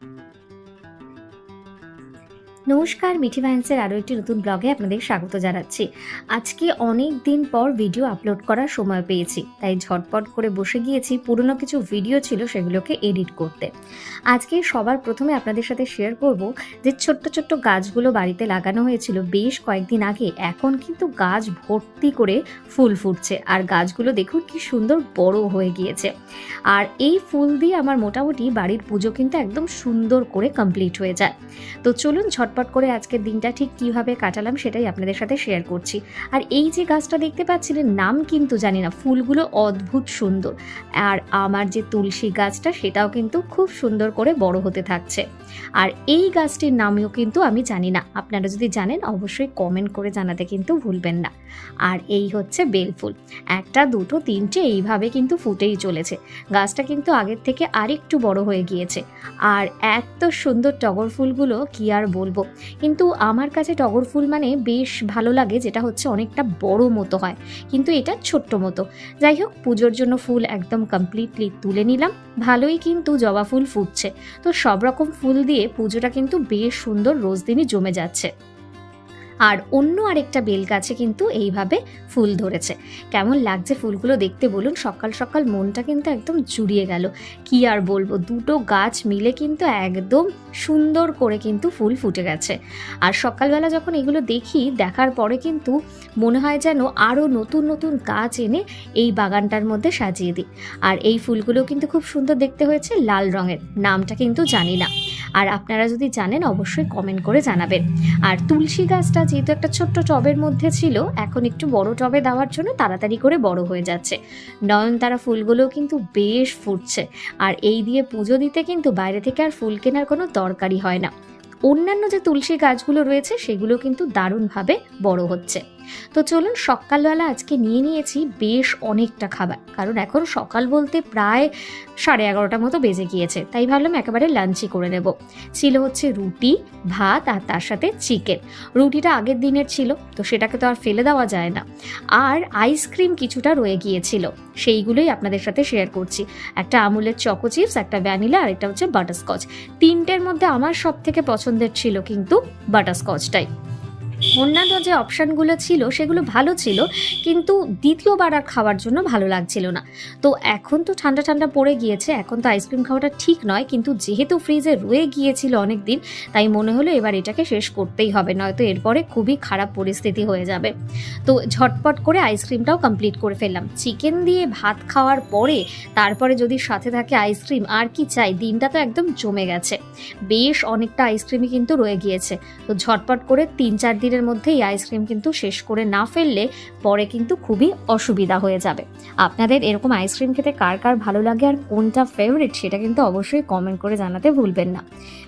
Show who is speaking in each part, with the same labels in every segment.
Speaker 1: Thank you. নমস্কার, মিঠি ভাইন্সের আরও একটি নতুন ব্লগে আপনাদের স্বাগত জানাচ্ছি। আজকে অনেক দিন পর ভিডিও আপলোড করার সময় পেয়েছি, তাই ঝটপট করে বসে গিয়েছি। পুরনো কিছু ভিডিও ছিল সেগুলোকে এডিট করতে। আজকে সবার প্রথমে আপনাদের সাথে শেয়ার করব যে ছোট্ট ছোট্ট গাছগুলো বাড়িতে লাগানো হয়েছিল বেশ কয়েকদিন আগে, এখন কিন্তু গাছ ভর্তি করে ফুল ফুটছে। আর গাছগুলো দেখুন কি সুন্দর বড় হয়ে গিয়েছে। আর এই ফুল দিয়ে আমার মোটামুটি বাড়ির পুজো কিন্তু একদম সুন্দর করে কমপ্লিট হয়ে যায়। তো চলুন ঝটপট করে আজকের দিনটা ঠিক কীভাবে কাটালাম সেটাই আপনাদের সাথে শেয়ার করছি। আর এই যে গাছটা দেখতে পাচ্ছিলেন, নাম কিন্তু জানি না, ফুলগুলো অদ্ভুত সুন্দর। আর আমার যে তুলসী গাছটা, সেটাও কিন্তু খুব সুন্দর করে বড় হতে থাকছে। আর এই গাছটির নামও কিন্তু আমি জানি না। আপনারা যদি জানেন, অবশ্যই কমেন্ট করে জানাতে কিন্তু ভুলবেন না। আর এই হচ্ছে বেলফুল একটা, দুটো, তিনটে, এইভাবে কিন্তু ফুটেই চলেছে। গাছটা কিন্তু আগের থেকে আরেকটু বড় হয়ে গিয়েছে। আর এত সুন্দর টগর ফুলগুলো, কি আর বলব? কিন্তু আমার কাছে টগর ফুল মানে বেশ ভালো লাগে, যেটা হচ্ছে অনেকটা বড় মতো হয়, কিন্তু এটা ছোট্ট মতো। যাই হোক, পুজোর জন্য ফুল একদম কমপ্লিটলি তুলে নিলাম। ভালোই কিন্তু জবা ফুল ফুটছে। তো সব রকম ফুল দিয়ে পুজোটা কিন্তু বেশ সুন্দর রোজ দিনই জমে যাচ্ছে। আর অন্য আরেকটা বেল গাছে কিন্তু এইভাবে ফুল ধরেছে। কেমন লাগছে ফুলগুলো দেখতে বলুন? সকাল সকাল মনটা কিন্তু একদম জুড়িয়ে গেল। কি আর বলব? দুটো গাছ মিলে কিন্তু একদম সুন্দর করে কিন্তু ফুল ফুটে গেছে। আর সকালবেলা যখন এগুলো দেখি, দেখার পরে কিন্তু মনে হয় যেন আরও নতুন নতুন গাছ এনে এই বাগানটার মধ্যে সাজিয়ে দিই। আর এই ফুলগুলো কিন্তু খুব সুন্দর দেখতে হয়েছে লাল রঙের। নামটা কিন্তু জানি না। আর আপনারা যদি জানেন, অবশ্যই কমেন্ট করে জানাবেন। আর তুলসী গাছটা যেহেতু একটা ছোট্ট টবের মধ্যে ছিল, এখন একটু বড় টবে দেওয়ার জন্য তাড়াতাড়ি করে বড় হয়ে যাচ্ছে। নয়নতারা ফুলগুলোও কিন্তু বেশ ফুটছে। আর এই দিয়ে পুজো দিতে কিন্তু বাইরে থেকে আর ফুল কেনার কোনো দরকারই হয় না। অন্যান্য যে তুলসী গাছগুলো রয়েছে, সেগুলো কিন্তু দারুণভাবে বড় হচ্ছে। তো চলুন সকালবেলা আজকে নিয়ে নিয়েছি বেশ অনেকটা খাবার। কারণ এখন সকাল বলতে প্রায় সাড়ে এগারোটার মতো বেজে গিয়েছে, তাই ভাবলাম একেবারে লাঞ্চই করে নেব। ছিল হচ্ছে রুটি, ভাত আর তার সাথে চিকেন রুটিটা আগের দিনের ছিল, তো সেটাকে তো আর ফেলে দেওয়া যায় না। আর আইসক্রিম কিছুটা রয়ে গিয়েছিল, সেইগুলোই আপনাদের সাথে শেয়ার করছি। একটা আমুলের চকো চিপস একটা ভ্যানিলা আর একটা হচ্ছে বাটারস্কচ তিনটের মধ্যে আমার সব থেকে পছন্দের ছিল কিন্তু বাটারস্কচটাই অন্যান্য যে অপশানগুলো ছিল, সেগুলো ভালো ছিল, কিন্তু দ্বিতীয়বার আর খাওয়ার জন্য ভালো লাগছিল না। তো এখন তো ঠান্ডা ঠান্ডা পড়ে গিয়েছে, এখন তো আইসক্রিম খাওয়াটা ঠিক নয়, কিন্তু যেহেতু ফ্রিজে রয়ে গিয়েছিল অনেক দিন তাই মনে হলো এবার এটাকে শেষ করতেই হবে, নয়তো এরপরে খুবই খারাপ পরিস্থিতি হয়ে যাবে। তো ঝটপট করে আইসক্রিমটাও কমপ্লিট করে ফেললাম। চিকেন দিয়ে ভাত খাওয়ার পরে, তারপরে যদি সাথে থাকে আইসক্রিম, আর কি চাই? দিনটা তো একদম জমে গেছে। বেশ অনেকটা আইসক্রিমই কিন্তু রয়ে গিয়েছে। তো ঝটপট করে তিন চার দিনের মধ্যে এই আইসক্রিম কিন্তু শেষ করে না ফেললে পরে কিন্তু খুবই অসুবিধা হয়ে যাবে। আপনাদের এরকম আইসক্রিম খেতে কার কার ভালো লাগে আর কোনটা ফেভারিট সেটা কিন্তু অবশ্যই কমেন্ট করে জানাতে ভুলবেন না।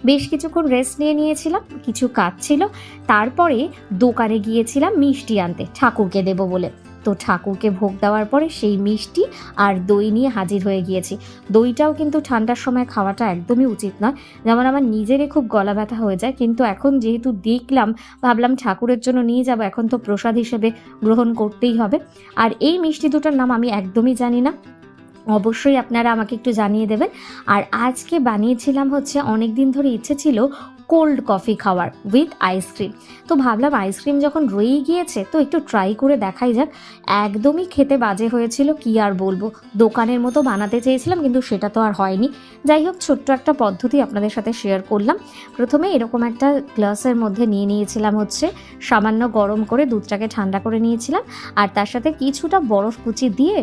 Speaker 1: বেশ কিছুক্ষণ রেস্ট নিয়ে নিয়েছিলাম, কিছু কাজ ছিল, তারপরে দোকানে গিয়েছিলাম মিষ্টি আনতে, ঠাকুরকে দেবো বলে। তো ঠাকুরকে ভোগ দেওয়ার পরে সেই মিষ্টি আর দই নিয়ে হাজির হয়ে গিয়েছি। দইটাও কিন্তু ঠান্ডার সময় খাওয়াটা একদমই উচিত নয়। যেমন আমার নিজেরই খুব গলা ব্যথা হয়ে যায়, কিন্তু এখন যেহেতু দেখলাম, ভাবলাম ঠাকুরের জন্য নিয়ে যাব, এখন তো প্রসাদ হিসেবে গ্রহণ করতেই হবে। আর এই মিষ্টি দুটোর নাম আমি একদমই জানি না। অবশ্যই আপনারা আমাকে একটু জানিয়ে দেবেন। আর আজকে বানিয়েছিলাম হচ্ছে অনেক দিন ধরে ইচ্ছে ছিল কোল্ড কফি খাওয়ার উইথ আইসক্রিম তো ভাবলাম আইসক্রিম যখন রয়েই গিয়েছে, তো একটু ট্রাই করে দেখাই যাক। একদমই খেতে বাজে হয়েছিল, কি আর বলব? দোকানের মতো বানাতে চেয়েছিলাম, কিন্তু সেটা তো আর হয়নি। যাই হোক, ছোট্ট একটা পদ্ধতি আপনাদের সাথে শেয়ার করলাম। প্রথমে এরকম একটা গ্লাসের মধ্যে নিয়ে নিয়েছিলাম হচ্ছে, সামান্য গরম করে দুধটাকে ঠান্ডা করে নিয়েছিলাম। আর তার সাথে কিছুটা বরফ কুচি দিয়ে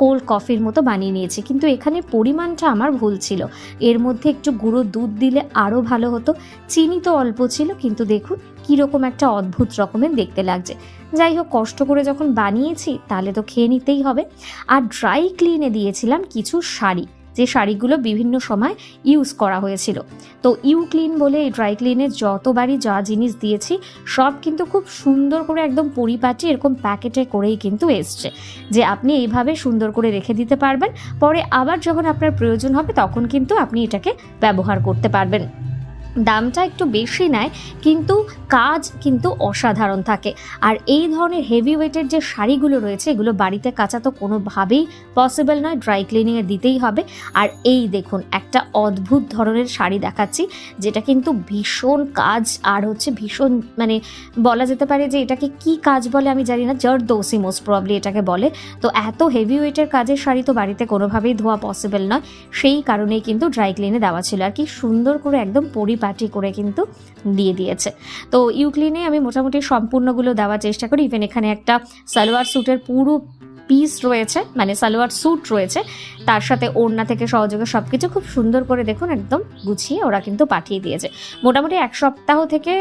Speaker 1: কোল্ড কফির মতো বানিয়ে নিয়েছি। কিন্তু এখানে পরিমাণটা আমার ভুল ছিল। এর মধ্যে একটু গুঁড়ো দুধ দিলে আরও ভালো হতো। চিনি তো অল্প ছিল, কিন্তু দেখুন কীরকম একটা অদ্ভুত রকমের দেখতে লাগছে। যাই হোক, কষ্ট করে যখন বানিয়েছি, তাহলে তো খেয়ে নিতেই হবে। আর ড্রাই ক্লিনে দিয়েছিলাম কিছু শাড়ি, যে শাড়িগুলো বিভিন্ন সময় ইউজ করা হয়েছিল। তো ইউ ক্লিন বলে এই ড্রাই ক্লিনে যতবারই যা জিনিস দিয়েছি, সব কিন্তু খুব সুন্দর করে একদম পরিপাটি এরকম প্যাকেটে করেই কিন্তু এসছে। যে আপনি এইভাবে সুন্দর করে রেখে দিতে পারবেন, পরে আবার যখন আপনার প্রয়োজন হবে, তখন কিন্তু আপনি এটাকে ব্যবহার করতে পারবেন। দামটা একটু বেশি নেয়, কিন্তু কাজ কিন্তু অসাধারণ থাকে। আর এই ধরনের হেভি ওয়েটের যে শাড়িগুলো রয়েছে, এগুলো বাড়িতে কাচা তো কোনোভাবেই পসিবল নয় ড্রাই ক্লিনিংয়ে দিতেই হবে। আর এই দেখুন, একটা অদ্ভুত ধরনের শাড়ি দেখাচ্ছি, যেটা কিন্তু ভীষণ কাজ, আর হচ্ছে ভীষণ মানে বলা যেতে পারে যে এটাকে কি কাজ বলে আমি জানি না, জারদোসি মোস্ট প্রবলি এটাকে বলে। তো এত হেভি ওয়েটের কাজের শাড়ি তো বাড়িতে কোনোভাবেই ধোয়া পসিবল নয়, সেই কারণেই কিন্তু ড্রাই ক্লিনে দেওয়া ছিল। আর কি সুন্দর করে একদম পরিপাটি করে কিন্তু দিয়ে দিয়েছে। তো ইউক্লিনে আমি মোটামুটি সম্পূর্ণগুলো দেওয়ার চেষ্টা করি। ইভেন এখানে একটা সালোয়ার স্যুটের পুরো পিস রয়েছে মানে সালোয়ার স্যুট রয়েছে। তার সাথে ওড়না থেকে সহযোগে সব কিছু খুব সুন্দর করে দেখুন, একদম গুছিয়ে ওরা কিন্তু পাঠিয়ে দিয়েছে। মোটামুটি এক সপ্তাহ থেকে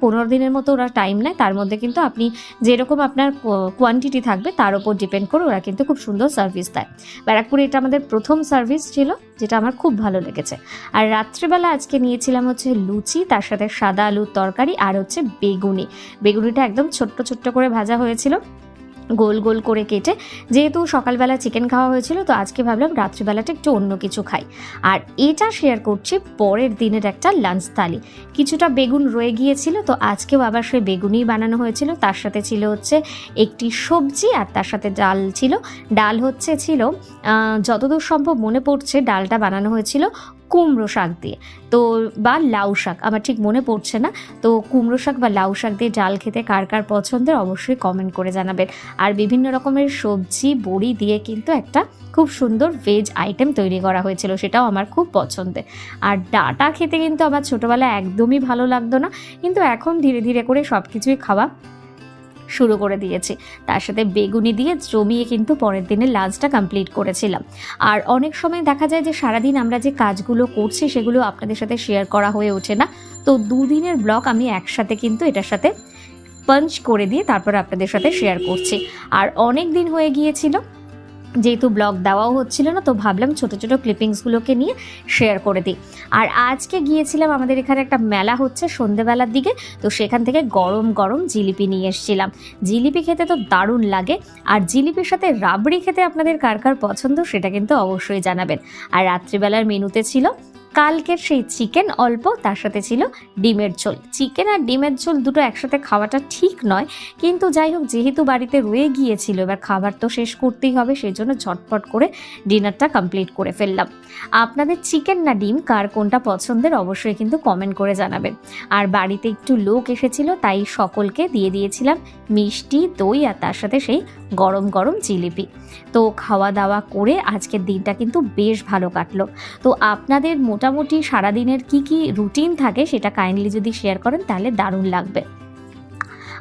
Speaker 1: পনেরো দিনের মতো ওরা টাইম নেয়। তার মধ্যে কিন্তু আপনি যেরকম আপনার কোয়ান্টিটি থাকবে, তার উপর ডিপেন্ড করে ওরা কিন্তু খুব সুন্দর সার্ভিস দেয়। ব্যারাকপুরে এটা আমাদের প্রথম সার্ভিস ছিল, যেটা আমার খুব ভালো লেগেছে। আর রাত্রেবেলা আজকে নিয়েছিলাম হচ্ছে লুচি, তার সাথে সাদা আলুর তরকারি আর হচ্ছে বেগুনি। বেগুনিটা একদম ছোট্ট ছোট্ট করে ভাজা হয়েছিল। গোল গোল করে কেটে, যেহেতু সকালবেলা চিকেন খাওয়া হয়েছিল, তো আজকে ভাবলাম রাত্রিবেলাটা একটু অন্য কিছু খাই। আর এটা শেয়ার করছি পরের দিনের একটা লাঞ্চ থালি। কিছুটা বেগুন রয়ে গিয়েছিল, তো আজকেও আবার সেই বেগুনই বানানো হয়েছিল। তার সাথে ছিল হচ্ছে একটি সবজি, আর তার সাথে ডাল ছিল। ডাল হচ্ছে ছিল যতদূর সম্ভব মনে পড়ছে, ডালটা বানানো হয়েছিল কুমড়ো শাক দিয়ে। তো, বা লাউ শাক, আমার ঠিক মনে পড়ছে না। তো, কুমড়ো শাক বা লাউ শাক দিয়ে ডাল খেতে কার কার পছন্দের অবশ্যই কমেন্ট করে জানাবেন। আর বিভিন্ন রকমের সবজি, বড়ি দিয়ে কিন্তু একটা খুব সুন্দর ভেজ আইটেম তৈরি করা হয়েছিল, সেটাও আমার খুব পছন্দের। আর ডাটা খেতে কিন্তু আমার ছোটোবেলায় একদমই ভালো লাগতো না। কিন্তু এখন ধীরে ধীরে করে সব কিছুই খাওয়া শুরু করে দিয়েছি। তার সাথে বেগুনি দিয়ে জমিয়ে কিন্তু পরের দিনের লাঞ্চটা কমপ্লিট করেছিলাম। আর অনেক সময় দেখা যায় যে সারাদিন আমরা যে কাজগুলো করছি সেগুলো আপনাদের সাথে শেয়ার করা হয়ে ওঠে না। তো দুদিনের ব্লক আমি একসাথে কিন্তু এটার সাথে পাঞ্চ করে দিয়ে তারপর আপনাদের সাথে শেয়ার করছি। আর অনেক দিন হয়ে গিয়েছিল যেহেতু ব্লগ দেওয়াও হচ্ছিল না, তো ভাবলাম ছোট ছোট ক্লিপিংসগুলোকে নিয়ে শেয়ার করে দিই। আর আজকে গিয়েছিলাম আমাদের এখানে একটা মেলা হচ্ছে সন্ধেবেলার দিকে, তো সেখান থেকে গরম গরম জিলিপি নিয়ে এসেছিলাম। জিলিপি খেতে তো দারুণ লাগে, আর জিলিপির সাথে রাবড়ি খেতে আপনাদের কার কার পছন্দ সেটা কিন্তু অবশ্যই জানাবেন। আর রাত্রিবেলার মেনুতে ছিল কালকের সেই চিকেন অল্প, তার সাথে ছিল ডিমের ঝোল। চিকেন আর ডিমের ঝোল দুটো একসাথে খাওয়াটা ঠিক নয়, কিন্তু যাই হোক, যেহেতু বাড়িতে রয়ে গিয়েছিল, এবার খাবার তো শেষ করতেই হবে, সেই জন্য ঝটপট করে ডিনারটা কমপ্লিট করে ফেললাম। আপনাদের চিকেন না ডিম, কার কোনটা পছন্দের, অবশ্যই কিন্তু কমেন্ট করে জানাবেন। আর বাড়িতে একটু লোক এসেছিল, তাই সকলকে দিয়ে দিয়েছিলাম মিষ্টি, দই আর তার সাথে সেই গরম গরম জিলিপি। তো খাওয়া দাওয়া করে আজকের দিনটা কিন্তু বেশ ভালো কাটলো। তো আপনাদের মোটামুটি সারাদিনের কি কি রুটিন থাকে সেটা কাইন্ডলি যদি শেয়ার করেন তাহলে দারুণ লাগবে।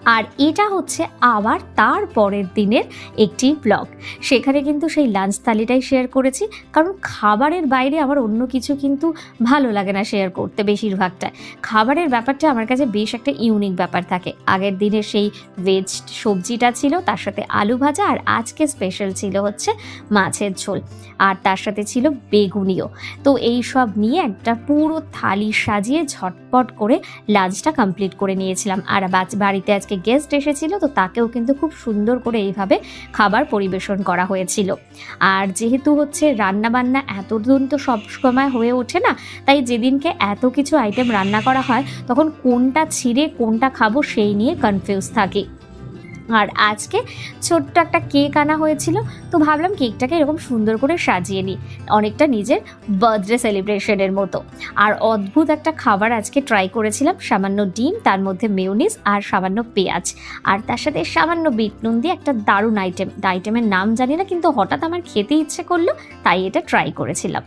Speaker 1: আর এটা হচ্ছে আবার তার পরের দিনের একটি ব্লগ সেখানে কিন্তু সেই লাঞ্চ থালিটাই শেয়ার করেছি, কারণ খাবারের বাইরে আমার অন্য কিছু কিন্তু ভালো লাগে না শেয়ার করতে বেশিরভাগটা খাবারের ব্যাপারটা আমার কাছে বেশ একটা ইউনিক ব্যাপার থাকে। আগের দিনের সেই ভেজ সবজিটা ছিল, তার সাথে আলু ভাজা আর আজকে স্পেশাল ছিল হচ্ছে মাছের ঝোল। আর তার সাথে ছিল বেগুনিও। তো এই সব নিয়ে একটা পুরো থালি সাজিয়ে ঝটপট করে লাঞ্চটা কমপ্লিট করে নিয়েছিলাম। আর বাড়িতে আজকে গেস্ট এসেছিল, তো তাকেও কিন্তু খুব সুন্দর করে এইভাবে খাবার পরিবেশন করা হয়েছিল। আর যেহেতু হচ্ছে রান্নাবান্না এত দিন তো সব সময় হয়ে ওঠে না, তাই যেদিনকে এত কিছু আইটেম রান্না করা হয়, তখন কোনটা ছিঁড়ে কোনটা খাব সেই নিয়ে কনফিউজ থাকি। আর আজকে ছোট্ট একটা কেক আনা হয়েছিল, তো ভাবলাম কেকটাকে এরকম সুন্দর করে সাজিয়ে নিই, অনেকটা নিজের বার্থডে সেলিব্রেশনের মতো। আর অদ্ভুত একটা খাবার আজকে ট্রাই করেছিলাম, সামান্য ডিম, তার মধ্যে মেয়োনিজ আর সামান্য পেঁয়াজ। আর তার সাথে সামান্য বিট নুন দিয়ে একটা দারুণ আইটেম আইটেমের নাম জানি না, কিন্তু হঠাৎ আমার খেতে ইচ্ছে করল, তাই এটা ট্রাই করেছিলাম।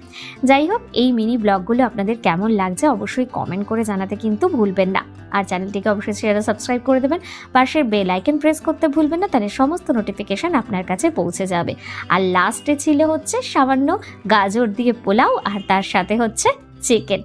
Speaker 1: যাই হোক, এই মিনি ব্লগগুলো আপনাদের কেমন লাগছে অবশ্যই কমেন্ট করে জানাতে কিন্তু ভুলবেন না। আর চ্যানেলটিকে অবশ্যই শেয়ার সাবস্ক্রাইব করে দেবেন, পাশের বেল আইকন প্রেস করতে ভুলবেন না, তাহলে সমস্ত নোটিফিকেশান আপনার কাছে পৌঁছে যাবে। আর লাস্টে ছিল হচ্ছে সামান্য গাজর দিয়ে পোলাও, আর তার সাথে হচ্ছে চিকেন